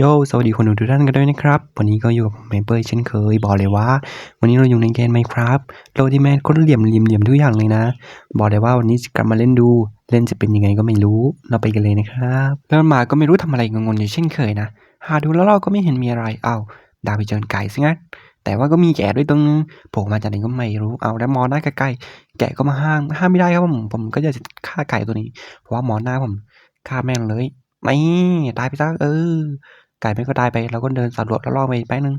โยสวัสดีคนดูทุกท่านกันด้วยนะครับ วันนี้ก็อยู่กับผมเมเปิลเช่นเคยบอกเลยว่า วันนี้เราอยู่ในเกมไมครับโลที่แมนก็เหลี่ยมเหลี่ยมเหลี่ยมทุกอย่างเลยนะ บอกเลยว่าวันนี้จะกลับมาเล่นดู เล่นจะเป็นยังไงก็ไม่รู้เราไปกันเลยนะครับเริ่มมาก็ไม่รู้ทำอะไรงงๆอยู่เช่นเคยนะ หาดูแล้วเราก็ไม่เห็นมีอะไรเอาวดาวไปเจอไก่ซะงั้นแต่ว่าก็มีแกะด้วยตรงนึงโผล่มาจากไหนก็ไม่รู้เอาแล้วมอหน้าใกล้ๆแกะก็มาห้ามห้ามไม่ได้ครับผมผมก็จะฆ่าไก่ตัวนี้เพราะว่ามอหน้าผมฆ่าแม่งเลยไม่ตายไปซะเออ ไก่มันก็ได้ไปเราก็เดินสำรวจแล้วลองไปแป๊บนึง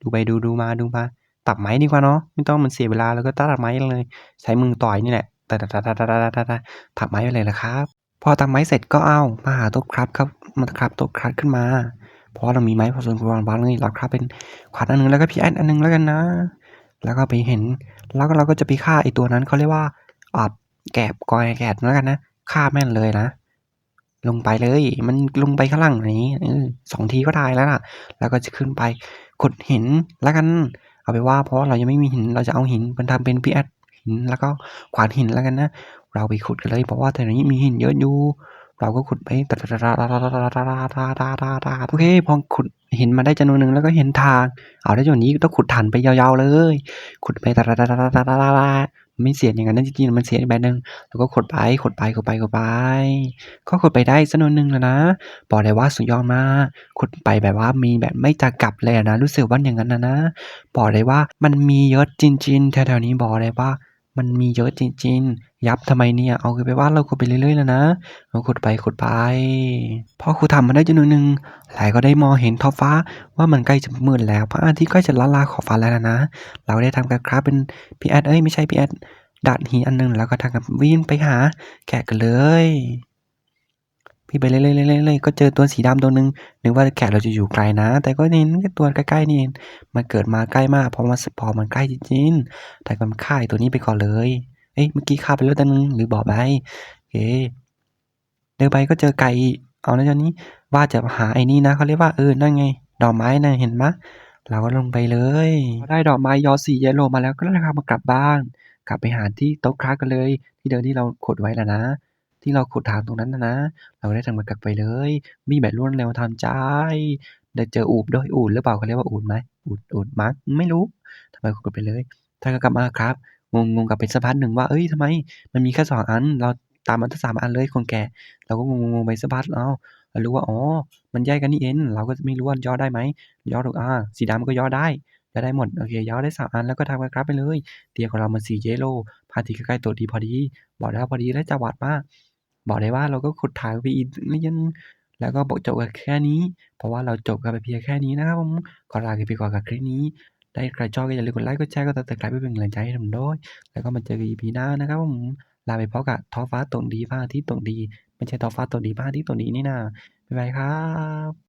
ดูไปดูดูมาดูมาตัดไม้ดีกว่าเนาะไม่ต้องมันเสียเวลาแล้วก็ตัดไม้เลย ใช้มือต่อยนี่แหละตัดตัดตัดตัดตัดตัดตัดไม้ไปเลยละครับ พอตัดไม้เสร็จก็เอามาหาตัวครับครับมาครับตัวครับขึ้นมาเพราะเรามีไม้พอส่วนควรบ้างเลยเราครับเป็นขวานอันนึงแล้วก็พี่แอนอันนึงแล้วกันนะ แล้วก็ไปเห็น แล้วก็เราก็จะไปฆ่าไอตัวนั้นเขาเรียกว่าอับแกบกอยแกดแล้วกันนะฆ่าแม่นเลยนะ ลงไปเลย มันลงไปข้างล่างนี้สองทีก็ได้แล้วล่ะ แล้วก็จะขึ้นไปขุดหินแล้วกัน เอาไปว่าเพราะเรายังไม่มีหิน เราจะเอาหินเป็นทำเป็นพีแอดหินแล้วก็ขวานหินแล้วกันนะ เราไปขุดกันเลย เพราะว่าแถวนี้มีหินเยอะอยู่ เราก็ขุดไปตาตาตาตาตาตาตาตาตาตาโอเค พอขุดหินมาได้จำนวนหนึ่งแล้วก็เห็นทาง เอาได้จนนี้ต้องขุดฐานไปยาวๆเลย ขุดไปตาตาตาตาตาตา ไม่เสียอย่างนั้นจริงๆมันเสียแบบนึงแล้วก็ขดไปขดไปขดไปขดไป ก็ขดไปได้จำนวนหนึ่งแล้วนะบอกเลยว่าสุดยอดมากขดไปแบบว่ามีแบบไม่จะกลับเลยนะ รู้สึกว่าอย่างนั้นนะนะบอกเลยว่ามันมีเยอะจริงๆแถวๆนี้บอกเลยว่า มันมีเยอะจริงๆ ยับทำไมเนี่ย เอาไปว่าเราขุดไปเรื่อยๆ แล้วนะเราขุดไปขุดไป พอครูทำมาได้จำนวนหนึ่งหลายก็ได้มองเห็นท้องฟ้าว่ามันใกล้จะมืดแล้ว พระอาทิตย์ใกล้จะละลาขอบฟ้าแล้วนะ เราได้ทำการคราฟเป็นพีแอดเอ้ยไม่ใช่พีแอดดัดหินอันหนึงแล้วก็ทำกับวิ่งไปหาแกะกันเลย พี่ไปเรื่อยๆก็เจอตัวสีดำตัวหนึ่งนึกว่าแกะเราจะอยู่ไกลนะ แต่ก็เห็นตัวใกล้ๆนี่มันเกิดมาใกล้มากพอมาพอมันใกล้จริงๆแต่ก็มันฆ่าตัวนี้ไปก่อนเลยเอ้ยเมื่อกี้ฆ่าไปแล้วตัวนึงหรือบอกไปโอเคเดินไปก็เจอไก่เอาแล้วตอนนี้ว่าจะหาไอ้นี่นะเขาเรียกว่าเออนั่นไง ดอกไม้นะเห็นไหมเราก็ลงไปเลยได้ดอกไม้ยอสีเยลโลมาแล้วก็เลยพามากลับบ้าน กลับไปหาที่โต๊ะคราฟกันเลย ที่เดิมที่เราขดไว้แล้วนะ ที่เราขุดฐานตรงนั้นนะนะ เราได้ทำมันกลับไปเลย มีแบบรวดเร็วทันใจ ได้เจออูฐด้วยอูฐหรือเปล่าเขาเรียกว่าอูฐไหมอูฐอูฐมั้งไม่รู้ทำไมขุดไปเลยท่านก็กลับมาครับ งงงๆกับเป็นสักพักหนึ่งว่า เอ้ยทำไม มันมีแค่สองอัน เราตามมันทั้งสามอันเลยคนแก่ เราก็งงงๆไปสักพักอ้าเรารู้ว่าอ๋อ มันแยกกันนี่เองเราก็ไม่รู้ว่าย่อได้ไหมย่อถูกอ่าสีดำก็ย่อได้ย่อได้หมดโอเคย่อได้สามอันแล้วก็ทำกันครับไปเลย เตียของเรามันสีเยลโล่พาทิตย์ใกล้ๆตัวดีพอดี บอกแล้วพอดีและจังหวัดมาก บอกได้ว่าเราก็ขุดถ่ายไปอีกนิดนึงแล้วก็บอกจบกันแค่นี้ เพราะว่าเราจบกันไปเพียงแค่นี้นะครับผมขอลาไปก่อนกับคลิปนี้ได้ใครชอบก็อย่าลืมกดไลค์กดแชร์กดติดตามเพื่อเป็นกำลังใจให้ผมด้วย แล้วก็มาเจอกัน EP หน้านะครับผมลาไปพร้อมกับท้องฟ้าตรงดีพระอาที่ตรงดี ไม่ใช่ท้องฟ้าตรงดีพระอาที่ตรงดีนี่นะบ๊ายบายครับ